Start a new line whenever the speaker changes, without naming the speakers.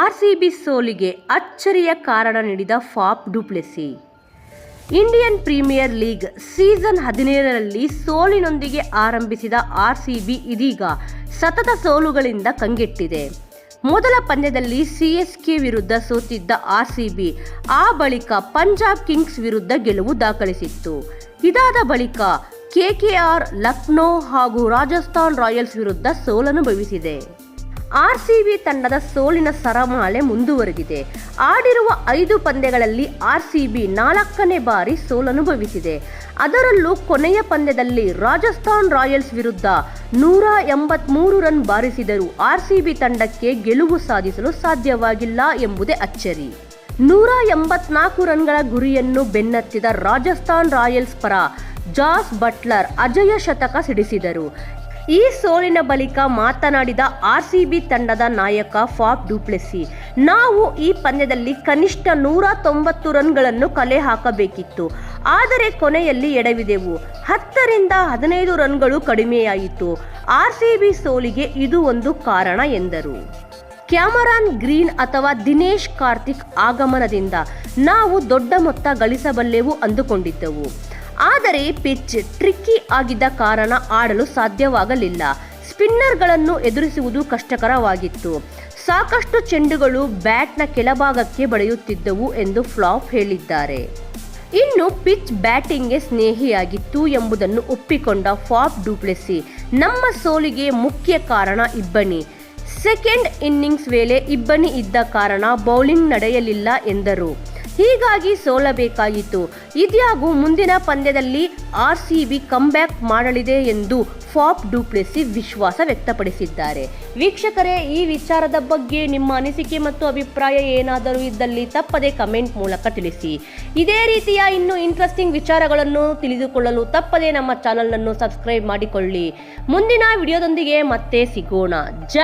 RCB ಸೋಲಿಗೆ ಅಚ್ಚರಿಯ ಕಾರಣ ನೀಡಿದ Faf du Plessis. Indian Premier League season ಹದಿನೇಳರಲ್ಲಿ ಸೋಲಿನೊಂದಿಗೆ ಆರಂಭಿಸಿದ ಆರ್ಸಿಬಿ ಇದೀಗ ಸತತ ಸೋಲುಗಳಿಂದ ಕಂಗೆಟ್ಟಿದೆ. ಮೊದಲ ಪಂದ್ಯದಲ್ಲಿ ಸಿಎಸ್ಕೆ ವಿರುದ್ಧ ಸೋತಿದ್ದ ಆರ್ಸಿಬಿ ಆ ಬಳಿಕ ಪಂಜಾಬ್ ಕಿಂಗ್ಸ್ ವಿರುದ್ಧ ಗೆಲುವು ದಾಖಲಿಸಿತ್ತು. ಇದಾದ ಬಳಿಕ ಕೆಕೆಆರ್ ಲಕ್ನೋ ಹಾಗೂ ರಾಜಸ್ಥಾನ್ ರಾಯಲ್ಸ್ ವಿರುದ್ಧ ಸೋಲನುಭವಿಸಿದೆ. ಆರ್ಸಿಬಿ ತಂಡದ ಸೋಲಿನ ಸರಮಾಲೆ ಮುಂದುವರೆದಿದೆ. ಆಡಿರುವ ಐದು ಪಂದ್ಯಗಳಲ್ಲಿ ಆರ್ ಸಿ ಬಿ ನಾಲ್ಕನೇ ಬಾರಿ ಸೋಲನುಭವಿಸಿದೆ. ಅದರಲ್ಲೂ ಕೊನೆಯ ಪಂದ್ಯದಲ್ಲಿ ರಾಜಸ್ಥಾನ್ ರಾಯಲ್ಸ್ ವಿರುದ್ಧ ನೂರ ಎಂಬತ್ಮೂರು ರನ್ ಬಾರಿಸಿದರೂ ಆರ್ ಸಿ ಬಿ ತಂಡಕ್ಕೆ ಗೆಲುವು ಸಾಧಿಸಲು ಸಾಧ್ಯವಾಗಿಲ್ಲ ಎಂಬುದೇ ಅಚ್ಚರಿ. ನೂರ ಎಂಬತ್ನಾಲ್ಕು ರನ್ಗಳ ಗುರಿಯನ್ನು ಬೆನ್ನತ್ತಿದ ರಾಜಸ್ಥಾನ್ ರಾಯಲ್ಸ್ ಪರ ಜಾಸ್ ಬಟ್ಲರ್ ಅಜಯ ಶತಕ ಸಿಡಿಸಿದರು. ಈ ಸೋಲಿನ ಬಳಿಕ ಮಾತನಾಡಿದ ಆರ್ಸಿಬಿ ತಂಡದ ನಾಯಕ ಫಾಪ್ ಡುಪ್ಲೆಸಿ, ನಾವು ಈ ಪಂದ್ಯದಲ್ಲಿ ಕನಿಷ್ಠ ನೂರ ತೊಂಬತ್ತು ರನ್ಗಳನ್ನು ಕಲೆ ಹಾಕಬೇಕಿತ್ತು. ಆದರೆ ಕೊನೆಯಲ್ಲಿ ಎಡವಿದೆವು. ಹತ್ತರಿಂದ ಹದಿನೈದು ರನ್ಗಳು ಕಡಿಮೆಯಾಯಿತು. ಆರ್ಸಿಬಿ ಸೋಲಿಗೆ ಇದು ಒಂದು ಕಾರಣ ಎಂದರು. ಕ್ಯಾಮರಾನ್ ಗ್ರೀನ್ ಅಥವಾ ದಿನೇಶ್ ಕಾರ್ತಿಕ್ ಆಗಮನದಿಂದ ನಾವು ದೊಡ್ಡ ಮೊತ್ತ ಗಳಿಸಬಲ್ಲೆವು ಅಂದುಕೊಂಡಿದ್ದೆವು. ಆದರೆ ಪಿಚ್ ಟ್ರಿಕ್ಕಿ ಆಗಿದ್ದ ಕಾರಣ ಆಡಲು ಸಾಧ್ಯವಾಗಲಿಲ್ಲ. ಸ್ಪಿನ್ನರ್ಗಳನ್ನು ಎದುರಿಸುವುದು ಕಷ್ಟಕರವಾಗಿತ್ತು. ಸಾಕಷ್ಟು ಚೆಂಡುಗಳು ಬ್ಯಾಟ್ನ ಕೆಳಭಾಗಕ್ಕೆ ಬಡಿಯುತ್ತಿದ್ದವು ಎಂದು ಫ್ಲಾಪ್ ಹೇಳಿದ್ದಾರೆ. ಇನ್ನು ಪಿಚ್ ಬ್ಯಾಟಿಂಗ್ಗೆ ಸ್ನೇಹಿಯಾಗಿತ್ತು ಎಂಬುದನ್ನು ಒಪ್ಪಿಕೊಂಡ ಫಾಪ್ ಡುಪ್ಲೆಸಿ, ನಮ್ಮ ಸೋಲಿಗೆ ಮುಖ್ಯ ಕಾರಣ ಇಬ್ಬನಿ. ಸೆಕೆಂಡ್ ಇನ್ನಿಂಗ್ಸ್ ವೇಳೆ ಇಬ್ಬನಿ ಇದ್ದ ಕಾರಣ ಬೌಲಿಂಗ್ ನಡೆಯಲಿಲ್ಲ ಎಂದರು. ಹೀಗಾಗಿ ಸೋಲಬೇಕಾಯಿತು. ಇದ್ಯಾಗೂ ಮುಂದಿನ ಪಂದ್ಯದಲ್ಲಿ ಆರ್ ಸಿ ಬಿ ಕಮ್ಬ್ಯಾಕ್ ಮಾಡಲಿದೆ ಎಂದು ಫಾಪ್ ಡೂಪ್ಲೆಸಿ ವಿಶ್ವಾಸ ವ್ಯಕ್ತಪಡಿಸಿದ್ದಾರೆ. ವೀಕ್ಷಕರೇ, ಈ ವಿಚಾರದ ಬಗ್ಗೆ ನಿಮ್ಮ ಅನಿಸಿಕೆ ಮತ್ತು ಅಭಿಪ್ರಾಯ ಏನಾದರೂ ಇದ್ದಲ್ಲಿ ತಪ್ಪದೆ ಕಮೆಂಟ್ ಮೂಲಕ ತಿಳಿಸಿ. ಇದೇ ರೀತಿಯ ಇನ್ನು ಇಂಟ್ರೆಸ್ಟಿಂಗ್ ವಿಚಾರಗಳನ್ನು ತಿಳಿದುಕೊಳ್ಳಲು ತಪ್ಪದೆ ನಮ್ಮ ಚಾನಲನ್ನು ಸಬ್ಸ್ಕ್ರೈಬ್ ಮಾಡಿಕೊಳ್ಳಿ. ಮುಂದಿನ ವಿಡಿಯೋದೊಂದಿಗೆ ಮತ್ತೆ ಸಿಗೋಣ. ಜ